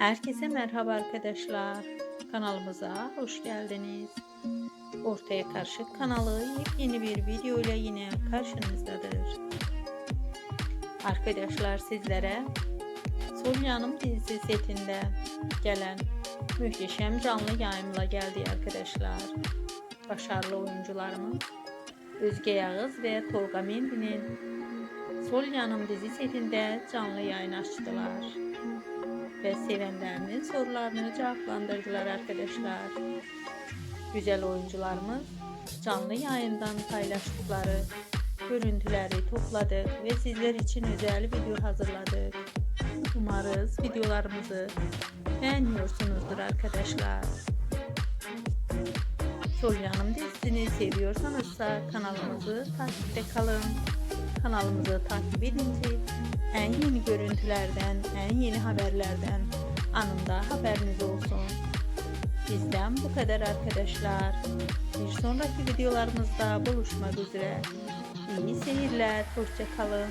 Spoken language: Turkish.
Herkese merhaba arkadaşlar. Kanalımıza hoş geldiniz. Ortaya Karışık kanalı yeni bir video ile yine karşınızdadır. Arkadaşlar sizlere Sol Yanım dizisi setinde gelen muhteşem canlı yayımla geldi arkadaşlar. Başarılı oyuncularımız Özge Yağız ve Tolga Mendi'nin Sol Yanım dizi setinde canlı yayın açtılar ve sevenlerinin sorularını cevaplandırdılar arkadaşlar. Güzel oyuncularımız canlı yayından paylaştıkları görüntüleri topladık ve sizler için özel video hazırladık. Umarız videolarımızı beğeniyorsunuzdur arkadaşlar. Sol Yanım dizisini seviyorsanızsa kanalımızı takipte kalın. Kanalımızı takip edin ki en yeni görüntülerden, en yeni haberlerden anında haberiniz olsun. Bizden bu kadar arkadaşlar. Bir sonraki videolarımızda buluşmak üzere. İyi seyirler, hoşça kalın.